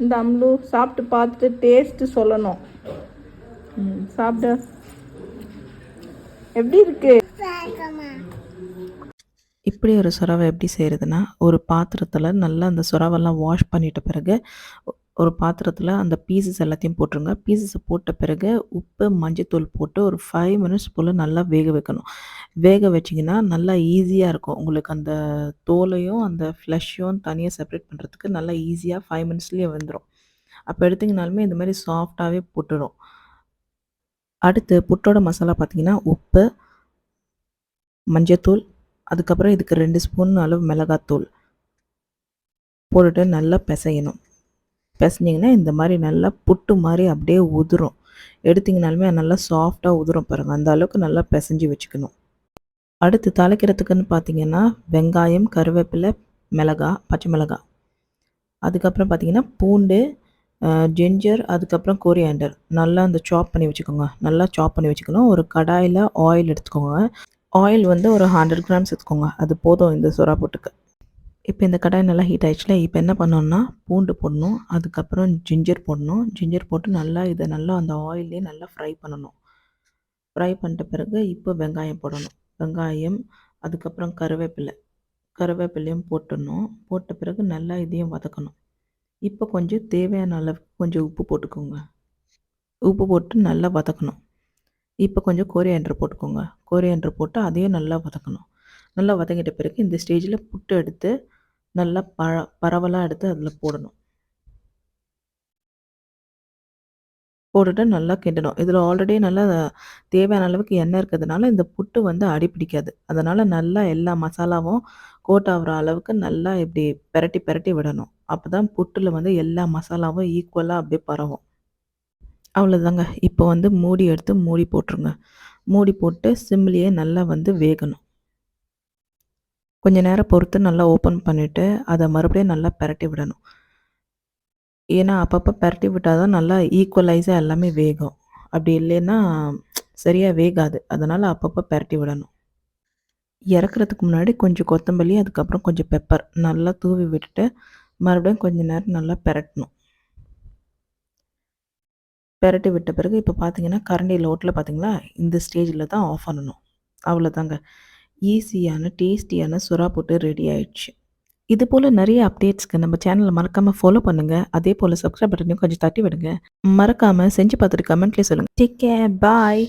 இந்த அம்லு சாப்பிட்டு பார்த்துட்டு டேஸ்ட்டு சொல்லணும். ம் எப்படி இருக்கு? இப்படி ஒரு சுறாவை எப்படி செய்கிறதுனா ஒரு பாத்திரத்தில் நல்லா அந்த சுறாவெல்லாம் வாஷ் பண்ணிட்ட பிறகு ஒரு பாத்திரத்தில் அந்த பீசஸ் எல்லாத்தையும் போட்டுருங்க. பீசஸை போட்ட பிறகு உப்பு மஞ்சத்தூள் போட்டு ஒரு ஃபைவ் மினிட்ஸ் போல் நல்லா வேக வைக்கணும். வேக வச்சிங்கன்னா நல்லா ஈஸியாக இருக்கும். உங்களுக்கு அந்த தோலையும் அந்த ஃப்ளஷையும் தனியாக செப்பரேட் பண்ணுறதுக்கு நல்லா ஈஸியாக ஃபைவ் மினிட்ஸ்லேயே வந்துடும் அப்போ எடுத்திங்கனாலுமே இந்த மாதிரி சாஃப்டாகவே போட்டுடும் அடுத்து புட்டோட மசாலா பார்த்தீங்கன்னா உப்பு மஞ்சத்தூள் அதுக்கப்புறம் இதுக்கு ரெண்டு ஸ்பூன் அளவு மிளகாத்தூள். போட்டுட்டு நல்லா பிசையணும். பிசைஞ்சிங்கன்னா இந்த மாதிரி நல்லா புட்டு மாதிரி அப்படியே உதிரும். எடுத்திங்கனாலுமே நல்லா சாஃப்டாக உதிரும் பாருங்கள் அந்த அளவுக்கு நல்லா பிசைஞ்சு வச்சுக்கணும். அடுத்து தாளிக்கிறதுக்குன்னு பார்த்தீங்கன்னா வெங்காயம் கருவேப்பிலை மிளகா பச்சை மிளகா அதுக்கப்புறம் பார்த்தீங்கன்னா பூண்டு ஜிஞ்சர் அதுக்கப்புறம் கோரியாண்டர் நல்லா அந்த சாப் பண்ணி வச்சுக்கோங்க. நல்லா சாப் பண்ணி வச்சுக்கணும். ஒரு கடாயில் ஆயில் எடுத்துக்கோங்க. ஆயில் வந்து ஒரு ஹண்ட்ரட் கிராம்ஸ் எடுத்துக்கோங்க. அது போதும் இந்த சுறா போட்டுக்கு. இப்போ இந்த கடாய் நல்லா ஹீட் ஆகிடுச்சுல இப்போ என்ன பண்ணணும்னா பூண்டு போடணும். அதுக்கப்புறம் ஜிஞ்சர் போடணும். ஜிஞ்சர் போட்டு நல்லா இதை நல்லா அந்த ஆயிலே நல்லா ஃப்ரை பண்ணணும். ஃப்ரை பண்ணிட்ட பிறகு இப்போ வெங்காயம் போடணும். வெங்காயம் அதுக்கப்புறம் கருவேப்பிலை. கருவேப்பிலையும் போட்டுடணும். போட்ட பிறகு நல்லா இதையும் வதக்கணும். இப்போ கொஞ்சம் தேவையான அளவுக்கு கொஞ்சம் உப்பு போட்டுக்கோங்க. உப்பு போட்டு நல்லா வதக்கணும். இப்போ கொஞ்சம் கோரியாண்டர் போட்டுக்கோங்க. கோரியாண்டர் போட்டு அதையும் நல்லா வதக்கணும். நல்லா வதங்கிட்ட பிறகு இந்த ஸ்டேஜில் புட்டு எடுத்து நல்லா பழ பரவலாக எடுத்து அதில் போடணும். போட்டுட்டு நல்லா கிண்டணும். இதில் ஆல்ரெடி நல்லா தேவையான அளவுக்கு எண்ணெய் இருக்கிறதுனால இந்த புட்டு வந்து அடி பிடிக்காது. அதனால் நல்லா எல்லா மசாலாவும் கோட் ஆகிற அளவுக்கு நல்லா இப்படி பெரட்டி பெரட்டி விடணும். அப்போ தான் புட்டில் வந்து எல்லா மசாலாவும் ஈக்குவலாக அப்படியே பரவும். அவ்வளோதாங்க இப்போ வந்து மூடி எடுத்து மூடி போட்டுருங்க. மூடி போட்டு சிம்லேயே நல்லா வந்து வேகணும். கொஞ்ச நேரம் பொறுத்து நல்லா ஓப்பன் பண்ணிவிட்டு அதை மறுபடியும் நல்லா பெரட்டி விடணும். ஏன்னா அப்பப்போ பரட்டி விட்டால் தான் நல்லா ஈக்குவலைஸாக எல்லாமே வேகும். அப்படி இல்லைன்னா சரியாக வேகாது. அதனால் அப்பப்போ பரட்டி விடணும். இறக்குறதுக்கு முன்னாடி கொஞ்சம் கொத்தமல்லி அதுக்கப்புறம் கொஞ்சம் பெப்பர் நல்லா தூவி விட்டுட்டு மறுபடியும் கொஞ்சம் நேரம் நல்லா பெரட்டணும். பெரட்டி விட்ட பிறகு இப்போ பார்த்தீங்கன்னா கரண்டி லோட்டில் பார்த்தீங்களா இந்த ஸ்டேஜில் தான் ஆஃப் பண்ணணும். அவ்வளோதாங்க ஈஸியான டேஸ்டியான சுறா போட்டு ரெடி ஆயிடுச்சு. இது போல் நிறைய அப்டேட்ஸ்க்கு நம்ம சேனலை மறக்காமல் ஃபாலோ பண்ணுங்கள் அதே போல் சப்ஸ்கிரைப் பட்டனையும் கொஞ்சம் தட்டி விடுங்க. மறக்காமல் செஞ்சு பார்த்துட்டு கமெண்ட்லேயே சொல்லுங்கள் டேக் கேர் பாய்